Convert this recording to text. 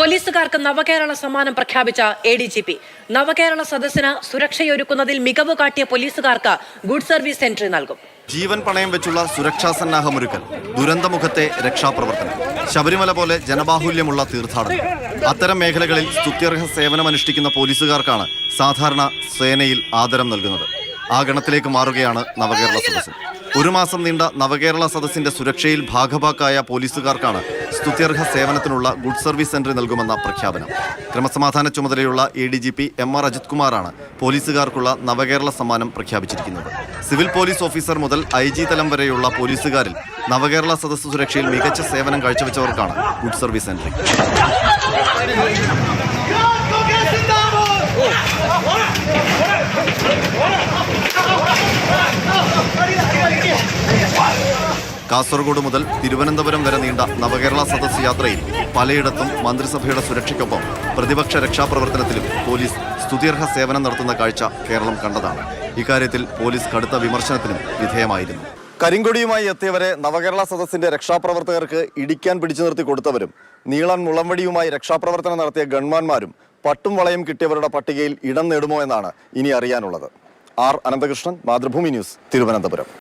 പോലീസുകാർക്ക് നവകേരള സമ്മാനം പ്രഖ്യാപിച്ച A D G P Navakerala സദസ്സിന് സുരക്ഷയൊരുക്കുന്നതിൽ മികവ് കാട്ടിയ പോലീസുകാർക്ക് ഗുഡ് സർവീസ് എൻട്രി നൽകും. ജീവൻ പണയം വെച്ചുള്ള സുരക്ഷാ സന്നാഹമൊരുക്കൽ ദുരന്തമുഖത്തെ രക്ഷാപ്രവർത്തനം ശബരിമല പോലെ ജനബാഹുല്യമുള്ള തീർത്ഥാടനം. അത്തരം മേഖലകളിൽ സ്തുത്യർഹ സേവനമനുഷ്ഠിക്കുന്ന പോലീസുകാർക്കാണ് സാധാരണ സേനയിൽ ആദരം നൽകുന്നത്. ആ ഗണത്തിലേക്ക് മാറുകയാണ് നവകേരള സദസ്സ്. ഒരു മാസം നീണ്ട നവകേരള സദസ്സിന്റെ സുരക്ഷയിൽ ഭാഗഭാക്കായ പോലീസുകാർക്കാണ് സ്തുത്യർഹ സേവനത്തിനുള്ള ഗുഡ് സർവീസ് സെന്റർ നൽകുമെന്ന പ്രഖ്യാപനം. ക്രമസമാധാന ചുമതലയുള്ള A D G P M R Ajith കുമാറാണ് പോലീസുകാർക്കുള്ള നവകേരള സമ്മാനം പ്രഖ്യാപിച്ചിരിക്കുന്നത്. സിവിൽ പോലീസ് ഓഫീസർ മുതൽ ഐ ജി തലം വരെയുള്ള പോലീസുകാരിൽ നവകേരള സദസ്സ് സുരക്ഷയിൽ മികച്ച സേവനം കാഴ്ചവെച്ചവർക്കാണ് ഗുഡ് സർവീസ് എൻട്രി കാസർഗോഡ് മുതൽ തിരുവനന്തപുരം വരെ നീണ്ട നവകേരള സദസ് യാത്രയിൽ പലയിടത്തും മന്ത്രിസഭയുടെ സുരക്ഷയ്ക്കൊപ്പം പ്രതിപക്ഷ രക്ഷാപ്രവർത്തനത്തിലും പോലീസ് സ്തുതിർഹ സേവനം നടത്തുന്ന കാഴ്ച കേരളം കണ്ടതാണ്. ഇക്കാര്യത്തിൽ പോലീസ് കടുത്ത വിമർശനത്തിനും വിധേയമായിരുന്നു. കരിങ്കൊടിയുമായി എത്തിയവരെ നവകേരള സദസ്സിന്റെ രക്ഷാപ്രവർത്തകർക്ക് ഇടിക്കാൻ പിടിച്ചു നിർത്തി കൊടുത്തവരും നീളൻ മുളംവടിയുമായി രക്ഷാപ്രവർത്തനം നടത്തിയ ഗൺമാന്മാരും പട്ടും വളയും കിട്ടിയവരുടെ പട്ടികയിൽ ഇടം നേടുമോ എന്നാണ് ഇനി അറിയാനുള്ളത്. R Ananthakrishnan Mathrubhumi news Thiruvananthapuram.